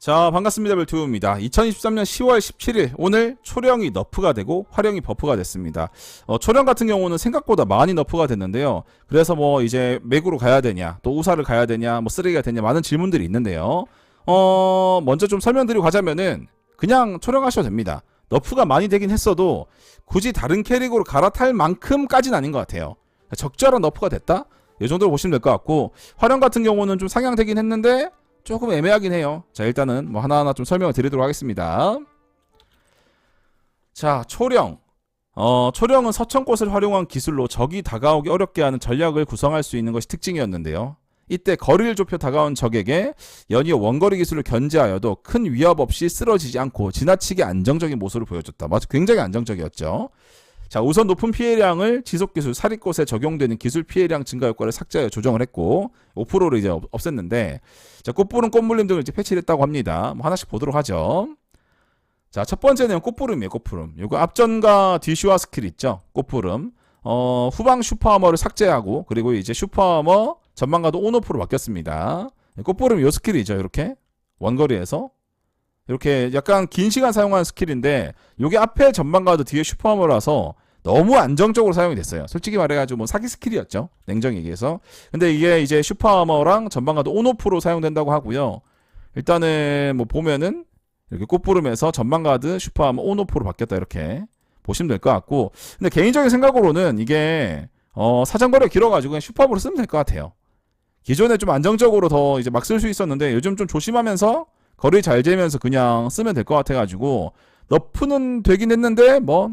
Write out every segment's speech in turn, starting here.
자 반갑습니다 벨투입니다. 2023년 10월 17일 오늘 초령이 너프가 되고 활용이 버프가 됐습니다. 어, 초령 같은 경우는 생각보다 많이 너프가 됐는데요. 그래서 뭐 이제 맥으로 가야 되냐 또 우사를 가야 되냐 뭐 쓰레기가 되냐 많은 질문들이 있는데요. 어 먼저 좀 설명드리고 가자면은 그냥 초령하셔도 됩니다. 너프가 많이 되긴 했어도 굳이 다른 캐릭으로 갈아탈 만큼까지는 아닌 것 같아요. 적절한 너프가 됐다? 이 정도로 보시면 될 것 같고 활용 같은 경우는 좀 상향되긴 했는데 조금 애매하긴 해요. 자, 일단은 뭐 하나하나 좀 설명을 드리도록 하겠습니다. 자, 초령. 어, 초령은 서천꽃을 활용한 기술로 적이 다가오기 어렵게 하는 전략을 구성할 수 있는 것이 특징이었는데요. 이때 거리를 좁혀 다가온 적에게 연이어 원거리 기술을 견제하여도 큰 위협 없이 쓰러지지 않고 지나치게 안정적인 모습을 보여줬다. 맞아, 굉장히 안정적이었죠. 자, 우선 높은 피해량을 지속 기술 사립 곳에 적용되는 기술 피해량 증가 효과를 삭제하여 조정을 했고 5%를 이제 없- 없앴는데 자, 꽃부름 꽃물림 등을 이제 패치를 했다고 합니다. 뭐 하나씩 보도록 하죠. 자, 첫 번째는 꽃부름이에요, 꽃부름. 요거 앞전과 뒤슈화 스킬 있죠? 꽃부름. 어, 후방 슈퍼하머를 삭제하고 그리고 이제 슈퍼하머 전망가도 온오프로 바뀌었습니다. 꽃부름 요 스킬이죠, 이렇게. 원거리에서. 이렇게 약간 긴 시간 사용하는 스킬인데 요게 앞에 전방가도 뒤에 슈퍼하머라서 너무 안정적으로 사용이 됐어요. 솔직히 말해가지고 뭐 사기 스킬이었죠. 냉정히 얘기해서. 근데 이게 이제 슈퍼하머랑 전방가도 온오프로 사용된다고 하고요. 일단은 뭐 보면은 이렇게 꽃부름에서 전방가드 슈퍼하머 온오프로 바뀌었다 이렇게 보시면 될 것 같고 근데 개인적인 생각으로는 이게 어 사정거리가 길어가지고 그냥 슈퍼하머로 쓰면 될 것 같아요. 기존에 좀 안정적으로 더 이제 막 쓸 수 있었는데 요즘 좀 조심하면서 거리 잘 재면서 그냥 쓰면 될 것 같아가지고 너프는 되긴 했는데 뭐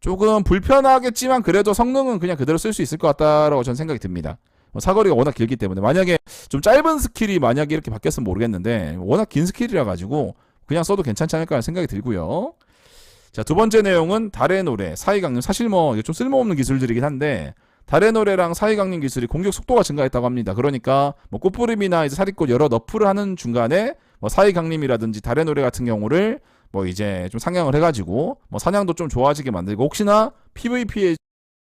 조금 불편하겠지만 그래도 성능은 그냥 그대로 쓸 수 있을 것 같다라고 저는 생각이 듭니다. 뭐 사거리가 워낙 길기 때문에 만약에 좀 짧은 스킬이 만약에 이렇게 바뀌었으면 모르겠는데 워낙 긴 스킬이라 가지고 그냥 써도 괜찮지 않을까 하는 생각이 들고요. 자 두 번째 내용은 달의 노래 사이강림 사실 뭐 좀 쓸모없는 기술들이긴 한데 달의 노래랑 사이강림 기술이 공격 속도가 증가했다고 합니다. 그러니까 뭐 꽃부림이나 이제 사리꽃 여러 너프를 하는 중간에 뭐 사이강림이라든지 달의 노래 같은 경우를 뭐 이제 좀 상향을 해가지고 뭐 사냥도 좀 좋아지게 만들고 혹시나 PVP에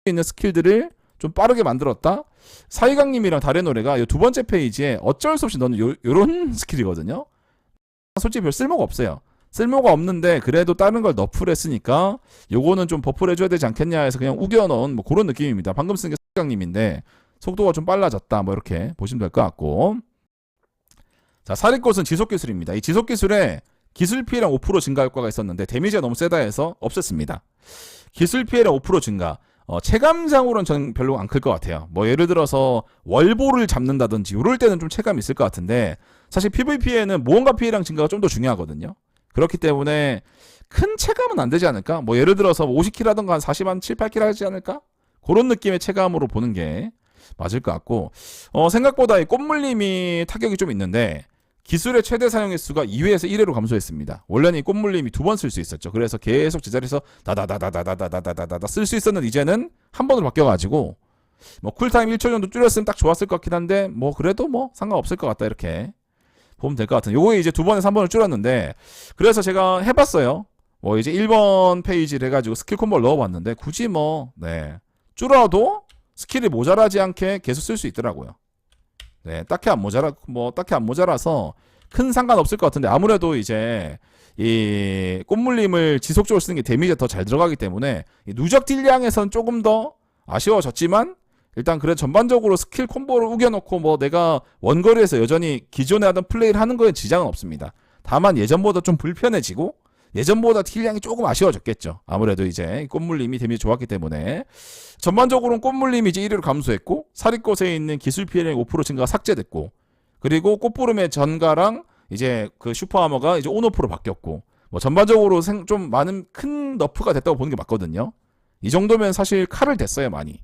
있는 스킬들을 좀 빠르게 만들었다. 사이강림이랑 달의 노래가 이 두 번째 페이지에 어쩔 수 없이 넣는 요, 요런 스킬이거든요. 솔직히 별 쓸모가 없어요. 쓸모가 없는데 그래도 다른 걸 너프를 했으니까 요거는 좀 버프를 해줘야 되지 않겠냐 해서 그냥 우겨 넣은 뭐 그런 느낌입니다. 방금 쓴 게 사이강림인데 속도가 좀 빨라졌다 뭐 이렇게 보시면 될 것 같고 자 사리꽃은 지속 기술입니다. 이 지속 기술에 기술 피해량 5% 증가 효과가 있었는데 데미지가 너무 세다 해서 없앴습니다. 기술 피해량 5% 증가. 어, 체감상으로는 저는 별로 안 클 것 같아요. 뭐 예를 들어서 월보를 잡는다든지 이럴 때는 좀 체감이 있을 것 같은데 사실 PVP에는 모험가 피해량 증가가 좀 더 중요하거든요. 그렇기 때문에 큰 체감은 안 되지 않을까? 뭐 예를 들어서 50킬 하던가 한 40한 7, 8킬 하지 않을까? 그런 느낌의 체감으로 보는 게 맞을 것 같고 어, 생각보다 이 꽃물림이 타격이 좀 있는데 기술의 최대 사용 횟수가 2회에서 1회로 감소했습니다. 원래는 이 꽃물림이 두 번 쓸 수 있었죠. 그래서 계속 제자리에서 다다다다다다다다다다다 쓸 수 있었는데 이제는 한 번으로 바뀌어가지고 뭐 쿨타임 1초 정도 줄였으면 딱 좋았을 것 같긴 한데 뭐 그래도 뭐 상관없을 것 같다 이렇게 보면 될 것 같은. 요거 이제 두 번에서 한 번을 줄였는데 그래서 제가 해봤어요. 뭐 이제 1번 페이지를 해가지고 스킬 콤보를 넣어봤는데 굳이 뭐 네. 줄어도 스킬이 모자라지 않게 계속 쓸 수 있더라고요. 네, 딱히 안 모자라 뭐 딱히 안 모자라서 큰 상관 없을 것 같은데 아무래도 이제 이 꽃물림을 지속적으로 쓰는 게 데미지가 더 잘 들어가기 때문에 이 누적 딜량에선 조금 더 아쉬워졌지만 일단 그래 전반적으로 스킬 콤보를 우겨놓고 뭐 내가 원거리에서 여전히 기존에 하던 플레이를 하는 거에 지장은 없습니다. 다만 예전보다 좀 불편해지고 예전보다 딜량이 조금 아쉬워졌겠죠. 아무래도 이제 꽃물림이 데미지 좋았기 때문에 전반적으로는 꽃물림이 이제 1위로 감소했고 사리꽃에 있는 기술 피해량 5% 증가가 삭제됐고 그리고 꽃부름의 전가랑 이제 그 슈퍼하머가 이제 온오프로 바뀌었고 뭐 전반적으로 생- 좀 많은 큰 너프가 됐다고 보는 게 맞거든요. 이 정도면 사실 칼을 댔어요 많이.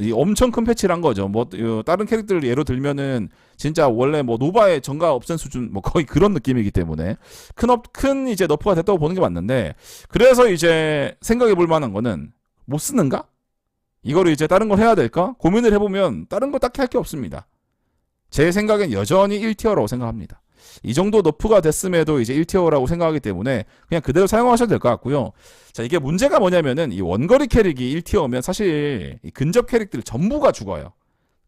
이 엄청 큰 패치를 한 거죠. 뭐 어, 다른 캐릭터를 예로 들면은 진짜 원래 뭐 노바의 전가 없앤 수준 뭐 거의 그런 느낌이기 때문에 큰, 업, 큰 이제 너프가 됐다고 보는 게 맞는데 그래서 이제 생각해 볼 만한 거는 못 쓰는가? 이거를 이제 다른 걸 해야 될까? 고민을 해보면 다른 거 딱히 할 게 없습니다. 제 생각엔 여전히 1티어라고 생각합니다. 이 정도 너프가 됐음에도 이제 1티어라고 생각하기 때문에 그냥 그대로 사용하셔도 될 것 같고요. 자, 이게 문제가 뭐냐면은 이 원거리 캐릭이 1티어면 사실 이 근접 캐릭들 전부가 죽어요.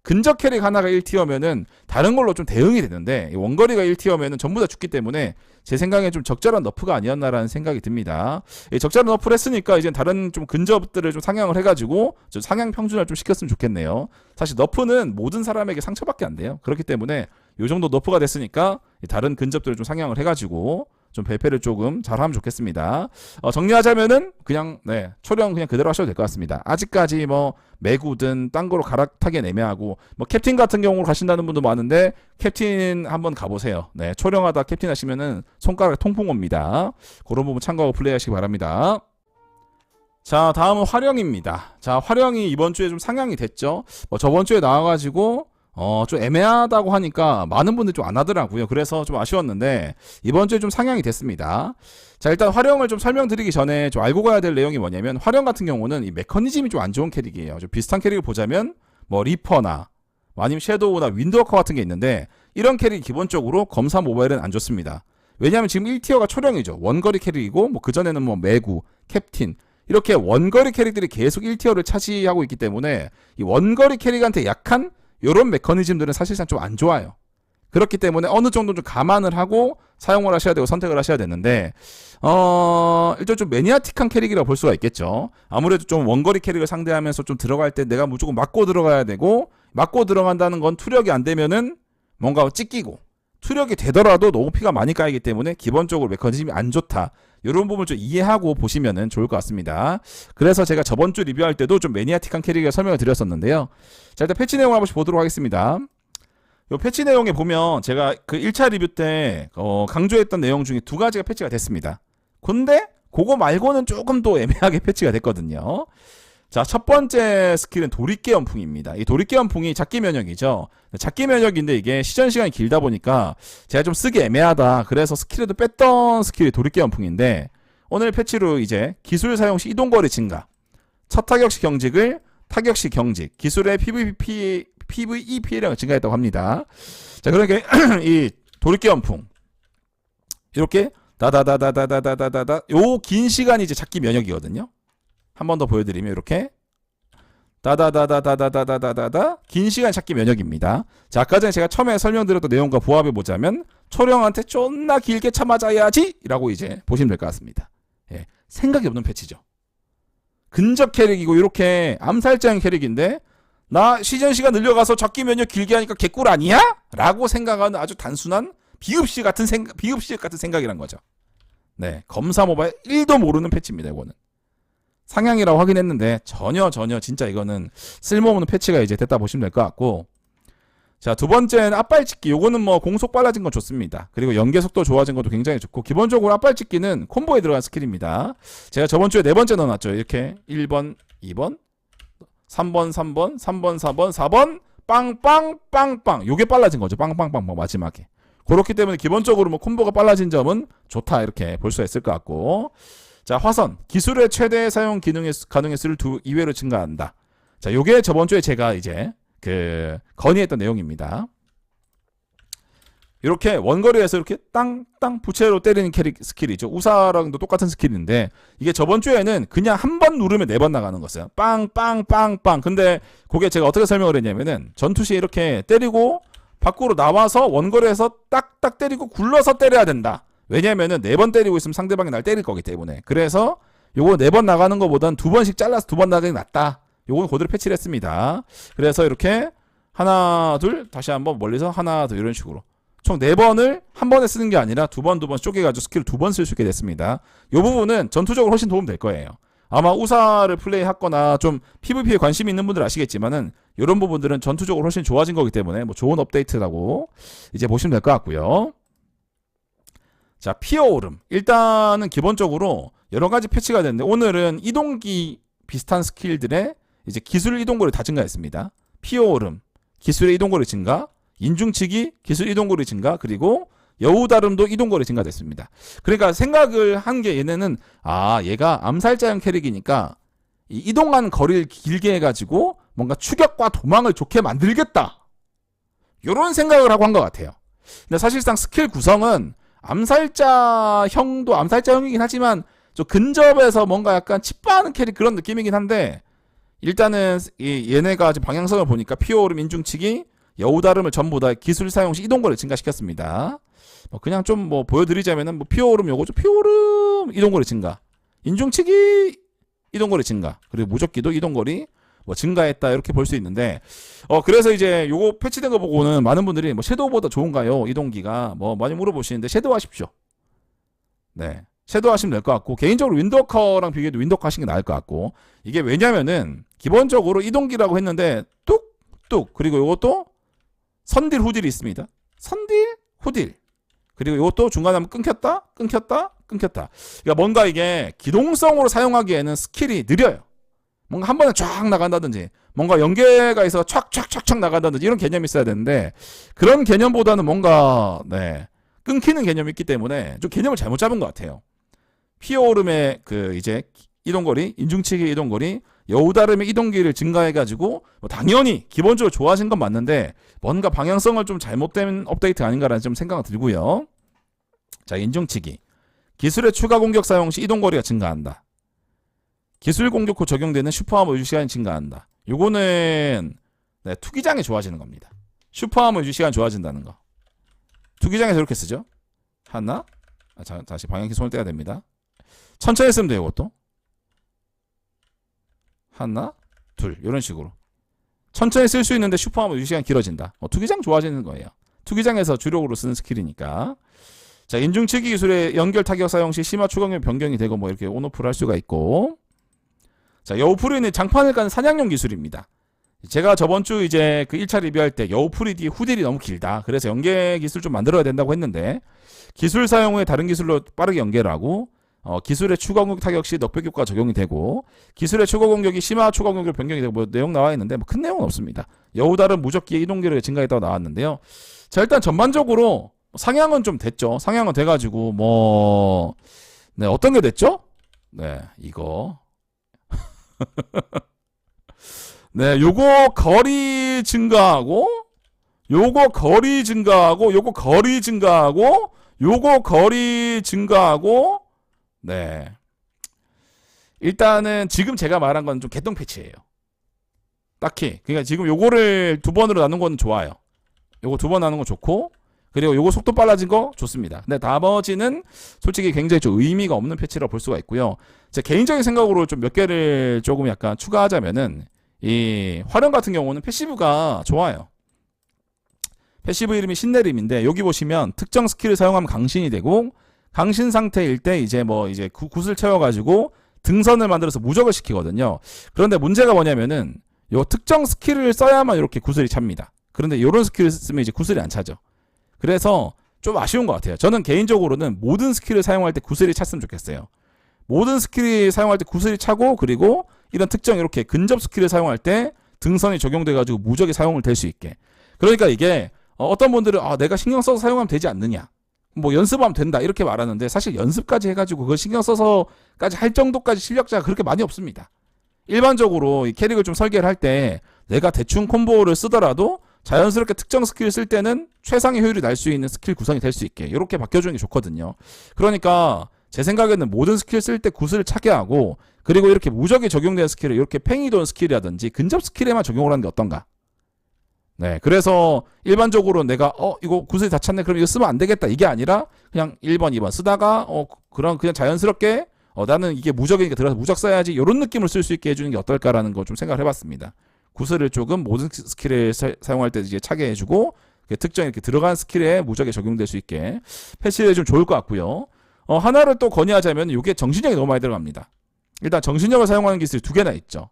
근접 캐릭 하나가 1티어면은 다른 걸로 좀 대응이 되는데 이 원거리가 1티어면은 전부 다 죽기 때문에 제 생각에 좀 적절한 너프가 아니었나라는 생각이 듭니다. 이 적절한 너프를 했으니까 이제 다른 좀 근접들을 좀 상향을 해가지고 좀 상향 평준화 좀 시켰으면 좋겠네요. 사실 너프는 모든 사람에게 상처밖에 안 돼요. 그렇기 때문에 이 정도 너프가 됐으니까 이 다른 근접들을 좀 상향을 해가지고 좀 배패를 조금 잘하면 좋겠습니다. 어, 정리하자면은 그냥 네 초령 그냥 그대로 하셔도 될 것 같습니다. 아직까지 뭐 매구든 딴 거로 갈아타기엔 애매하고 뭐 캡틴 같은 경우로 가신다는 분도 많은데 캡틴 한번 가보세요. 네 초령하다 캡틴 하시면은 손가락 통풍 옵니다. 그런 부분 참고하고 플레이하시기 바랍니다. 자 다음은 활용입니다. 자 활용이 이번 주에 좀 상향이 됐죠. 뭐 저번 주에 나와가지고 어, 좀 애매하다고 하니까 많은 분들이 좀 안 하더라고요. 그래서 좀 아쉬웠는데, 이번 주에 좀 상향이 됐습니다. 자, 일단 활용을 좀 설명드리기 전에 좀 알고 가야 될 내용이 뭐냐면, 활용 같은 경우는 이 메커니즘이 좀 안 좋은 캐릭이에요. 좀 비슷한 캐릭을 보자면, 뭐, 리퍼나, 뭐 아니면 섀도우나 윈드워커 같은 게 있는데, 이런 캐릭이 기본적으로 검사 모바일은 안 좋습니다. 왜냐하면 지금 1티어가 초령이죠. 원거리 캐릭이고, 뭐, 그전에는 뭐, 매구, 캡틴, 이렇게 원거리 캐릭들이 계속 1티어를 차지하고 있기 때문에, 이 원거리 캐릭한테 약한 이런 메커니즘들은 사실상 좀 안 좋아요. 그렇기 때문에 어느 정도 좀 감안을 하고 사용을 하셔야 되고 선택을 하셔야 되는데 어 일단 좀 매니아틱한 캐릭이라고 볼 수가 있겠죠. 아무래도 좀 원거리 캐릭을 상대하면서 좀 들어갈 때 내가 무조건 맞고 들어가야 되고 맞고 들어간다는 건 투력이 안 되면은 뭔가 찢기고 투력이 되더라도 너무 피가 많이 까이기 때문에 기본적으로 메커니즘이 안 좋다. 이런 부분을 좀 이해하고 보시면은 좋을 것 같습니다. 그래서 제가 저번 주 리뷰할 때도 좀 매니아틱한 캐릭을 설명을 드렸었는데요. 자, 일단 패치 내용을 한 번씩 보도록 하겠습니다. 요 패치 내용에 보면 제가 그 1차 리뷰 때 어, 강조했던 내용 중에 두 가지가 패치가 됐습니다. 근데 그거 말고는 조금 더 애매하게 패치가 됐거든요. 자, 첫 번째 스킬은 도리깨 연풍입니다. 이 도리깨 연풍이 잡기 면역이죠. 잡기 면역인데 이게 시전 시간이 길다 보니까 제가 좀 쓰기 애매하다. 그래서 스킬에도 뺐던 스킬이 도리깨 연풍인데 오늘 패치로 이제 기술 사용 시 이동거리 증가, 첫 타격 시 경직을 타격 시 경직, 기술의 PVP, PVE 피해량을 증가했다고 합니다. 자, 그러니까 이 도리깨 연풍 이렇게 다다다다다다다다다 요 긴 시간이 이제 잡기 면역이거든요. 한 번 더 보여드리면 이렇게 다다다다다다다다다다 긴 시간 찾기 면역입니다. 자 아까 전에 제가 처음에 설명드렸던 내용과 부합해 보자면 초령한테 존나 길게 참아자야지라고 이제 보시면 될 것 같습니다. 예, 생각이 없는 패치죠. 근접 캐릭이고 이렇게 암살자형 캐릭인데 나 시전 시간 늘려가서 잡기 면역 길게 하니까 개꿀 아니야? 라고 생각하는 아주 단순한 비읍시 같은 생각 비읍시 같은 생각이란 거죠. 네 검사 모바일 1도 모르는 패치입니다. 이거는. 상향이라고 확인했는데 전혀 전혀 진짜 이거는 쓸모없는 패치가 이제 됐다 보시면 될 것 같고. 자 두 번째는 앞발찍기. 요거는 뭐 공속 빨라진 건 좋습니다. 그리고 연계 속도 좋아진 것도 굉장히 좋고 기본적으로 앞발찍기는 콤보에 들어간 스킬입니다. 제가 저번 주에 네 번째 넣어놨죠. 이렇게 1번 2번 3번 3번 3번 4번 4번 빵빵 빵빵. 요게 빨라진 거죠. 빵빵빵 뭐 마지막에. 그렇기 때문에 기본적으로 뭐 콤보가 빨라진 점은 좋다. 이렇게 볼 수 있을 것 같고 자, 화선. 기술의 최대 사용 기능의 수를 두 이외로 증가한다. 자, 요게 저번 주에 제가 이제 그 건의했던 내용입니다. 이렇게 원거리에서 이렇게 땅땅 부채로 때리는 캐릭 스킬이죠. 우사랑도 똑같은 스킬인데 이게 저번 주에는 그냥 한 번 누르면 네 번 나가는 거였어요. 빵빵빵빵. 근데 그게 제가 어떻게 설명을 했냐면은 전투 시에 이렇게 때리고 밖으로 나와서 원거리에서 딱딱 때리고 굴러서 때려야 된다. 왜냐면은 네 번 때리고 있으면 상대방이 날 때릴 거기 때문에. 그래서 요거 네 번 나가는 것보단 두 번씩 잘라서 두 번 나가는 게 낫다. 요거는 그대로 패치를 했습니다. 그래서 이렇게 하나 둘 다시 한번 멀리서 하나 둘 이런 식으로 총 네 번을 한 번에 쓰는 게 아니라 두 번 두 번 쪼개가지고 스킬을 두 번 쓸 수 있게 됐습니다. 요 부분은 전투적으로 훨씬 도움 될 거예요. 아마 우사를 플레이했거나 좀 PVP에 관심이 있는 분들 아시겠지만은 이런 부분들은 전투적으로 훨씬 좋아진 거기 때문에 뭐 좋은 업데이트라고 이제 보시면 될 것 같고요. 자, 피어 오름. 일단은 기본적으로 여러 가지 패치가 됐는데 오늘은 이동기 비슷한 스킬들의 이제 기술 이동거리 다 증가했습니다. 피어 오름, 기술의 이동거리 증가, 인중치기, 기술 이동거리 증가, 그리고 여우다름도 이동거리 증가됐습니다. 그러니까 생각을 한 게 얘네는 아 얘가 암살자형 캐릭이니까 이 이동하는 거리를 길게 해가지고 뭔가 추격과 도망을 좋게 만들겠다. 이런 생각을 하고 한 것 같아요. 근데 사실상 스킬 구성은 암살자 형도 암살자 형이긴 하지만 저 근접에서 뭔가 약간 칩바하는 캐릭 그런 느낌이긴 한데 일단은 이 얘네가 지금 방향성을 보니까 피오름 인중치기 여우다름을 전부 다 기술 사용 시 이동거리를 증가시켰습니다. 뭐 그냥 좀 뭐 보여드리자면은 뭐 피오름 요거죠. 피오름 이동거리 증가. 인중치기 이동거리 증가. 그리고 무적기도 이동거리 뭐 증가했다 이렇게 볼 수 있는데 어 그래서 이제 요거 패치된 거 보고는 많은 분들이 뭐 섀도우보다 좋은가요 이동기가 뭐 많이 물어보시는데 섀도우 하십시오. 네. 섀도우 하시면 될 것 같고 개인적으로 윈도커랑 비교해도 윈도커 하시는 게 나을 것 같고 이게 왜냐면은 기본적으로 이동기라고 했는데 뚝뚝 그리고 요것도 선딜 후딜이 있습니다. 선딜 후딜 그리고 이것도 중간에 한번 끊겼다 끊겼다 끊겼다 그러니까 뭔가 이게 기동성으로 사용하기에는 스킬이 느려요 뭔가 한 번에 쫙 나간다든지 뭔가 연계가 있어 촥촥촥촥 나간다든지 이런 개념이 있어야 되는데 그런 개념보다는 뭔가 네 끊기는 개념이 있기 때문에 좀 개념을 잘못 잡은 것 같아요 피어오름의 그 이제 이동거리 인중치기 이동거리 여우다름의 이동기를 증가해가지고 뭐 당연히 기본적으로 좋아진 건 맞는데 뭔가 방향성을 좀 잘못된 업데이트 아닌가라는 좀 생각이 들고요. 자 인중치기 기술의 추가 공격 사용 시 이동거리가 증가한다. 기술 공격 후 적용되는 슈퍼하머 유지 시간이 증가한다. 요거는 네, 투기장이 좋아지는 겁니다. 슈퍼하머 유지 시간 좋아진다는 거. 투기장에서 이렇게 쓰죠. 하나, 아, 자, 다시 방향키 손을 떼야 됩니다. 천천히 쓰면 돼요, 이것도. 하나, 둘, 이런 식으로. 천천히 쓸 수 있는데 슈퍼하면 유시간 길어진다. 어, 투기장 좋아지는 거예요. 투기장에서 주력으로 쓰는 스킬이니까. 자, 인중치기 기술의 연결 타격 사용 시 심화 추강력 변경이 되고 뭐 이렇게 온오프를 할 수가 있고. 자, 여우풀이는 장판을 까는 사냥용 기술입니다. 제가 저번 주 이제 그 1차 리뷰할 때 뒤에 후딜이 너무 길다. 그래서 연계 기술 좀 만들어야 된다고 했는데 기술 사용 후에 다른 기술로 빠르게 연계를 하고 어, 기술의 추가 공격 타격 시 넉백 효과 적용이 되고 기술의 추가 공격이 심화 추가 공격 변경이 되고 뭐 내용 나와 있는데 뭐 큰 내용은 없습니다. 여우다른 무적기의 이동기를 증가했다고 나왔는데요. 자 일단 전반적으로 상향은 좀 됐죠. 상향은 돼가지고 뭐 네, 어떤 게 됐죠? 네 이거 네 요거 거리 증가하고 요거 거리 증가하고 요거 거리 증가하고 요거 거리 증가하고 네. 일단은 지금 제가 말한 건 좀 개똥 패치예요. 딱히. 그러니까 지금 요거를 두 번으로 나눈 건 좋아요. 요거 두 번 나눈 건 좋고 그리고 요거 속도 빨라진 거 좋습니다. 근데 나머지는 솔직히 굉장히 좀 의미가 없는 패치라고 볼 수가 있고요. 제 개인적인 생각으로 좀 몇 개를 조금 약간 추가하자면은 이 활용 같은 경우는 패시브가 좋아요. 패시브 이름이 신내림인데 여기 보시면 특정 스킬을 사용하면 강신이 되고 강신 상태일 때 이제 뭐 이제 구, 굿을 채워가지고 등선을 만들어서 무적을 시키거든요. 그런데 문제가 뭐냐면은 요 특정 스킬을 써야만 이렇게 구슬이 찹니다. 그런데 이런 스킬을 쓰면 이제 구슬이 안 차죠. 그래서 좀 아쉬운 것 같아요. 저는 개인적으로는 모든 스킬을 사용할 때 구슬이 찼으면 좋겠어요. 모든 스킬이 사용할 때 구슬이 차고 그리고 이런 특정 이렇게 근접 스킬을 사용할 때 등선이 적용돼가지고 무적이 사용을 될 수 있게. 그러니까 이게 어, 어떤 분들은 아, 내가 신경 써서 사용하면 되지 않느냐. 뭐 연습하면 된다 이렇게 말하는데 사실 연습까지 해가지고 그걸 신경 써서까지 할 정도까지 실력자가 그렇게 많이 없습니다. 일반적으로 이 캐릭을 좀 설계를 할 때 내가 대충 콤보를 쓰더라도 자연스럽게 특정 스킬을 쓸 때는 최상의 효율이 날 수 있는 스킬 구성이 될 수 있게 이렇게 바뀌어주는 게 좋거든요. 그러니까 제 생각에는 모든 스킬 쓸 때 구슬을 차게 하고 그리고 이렇게 무적이 적용되는 스킬을 이렇게 팽이 도는 스킬이라든지 근접 스킬에만 적용을 하는 게 어떤가? 네, 그래서 일반적으로 내가 어 이거 구슬이 다 찼네 그럼 이거 쓰면 안 되겠다 이게 아니라 그냥 1번, 2번 쓰다가 어 그런 그냥 자연스럽게 어 나는 이게 무적이니까 들어서 무적 써야지 이런 느낌을 쓸 수 있게 해주는 게 어떨까라는 거 좀 생각을 해봤습니다. 구슬을 조금 모든 스킬에 사, 용할때 이제 차게 해주고 특정 이렇게 들어간 스킬에 무적에 적용될 수 있게 패치해 좀 좋을 것 같고요. 어 하나를 또 건의하자면 이게 정신력이 너무 많이 들어갑니다. 일단 정신력을 사용하는 기술이 두 개나 있죠.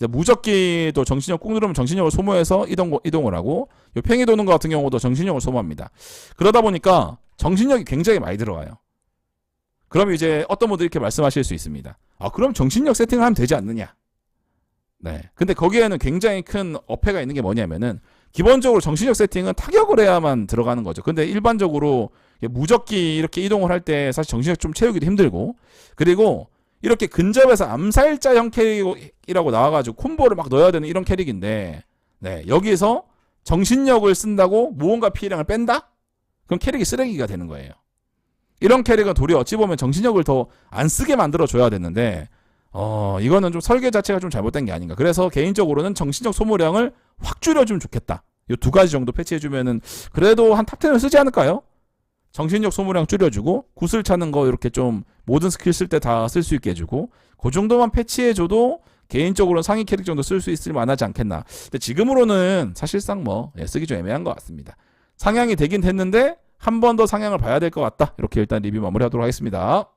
무적기도 정신력 꾹 누르면 정신력을 소모해서 이동, 이동을 하고 요 팽이 도는 것 같은 경우도 정신력을 소모합니다. 그러다 보니까 정신력이 굉장히 많이 들어가요. 그럼 이제 어떤 분들이 이렇게 말씀하실 수 있습니다. 아, 그럼 정신력 세팅을 하면 되지 않느냐? 네. 근데 거기에는 굉장히 큰 어폐가 있는 게 뭐냐면은 기본적으로 정신력 세팅은 타격을 해야만 들어가는 거죠. 근데 일반적으로 무적기 이렇게 이동을 할 때 사실 정신력 좀 채우기도 힘들고 그리고 이렇게 근접해서 암살자형 캐릭이라고 나와가지고 콤보를 막 넣어야 되는 이런 캐릭인데, 네, 여기서 정신력을 쓴다고 무언가 피해량을 뺀다? 그럼 캐릭이 쓰레기가 되는 거예요. 이런 캐릭은 도리어 어찌 보면 정신력을 더 안 쓰게 만들어줘야 되는데, 어, 이거는 좀 설계 자체가 좀 잘못된 게 아닌가. 그래서 개인적으로는 정신적 소모량을 확 줄여주면 좋겠다. 이 두 가지 정도 패치해주면은 그래도 한 탑10을 쓰지 않을까요? 정신력 소모량 줄여주고 구슬 차는 거 이렇게 좀 모든 스킬 쓸 때 다 쓸 수 있게 해주고 그 정도만 패치해줘도 개인적으로 상위 캐릭 정도 쓸 수 있을 만하지 않겠나. 근데 지금으로는 사실상 뭐 예, 쓰기 좀 애매한 것 같습니다. 상향이 되긴 됐는데 한 번 더 상향을 봐야 될 것 같다. 이렇게 일단 리뷰 마무리하도록 하겠습니다.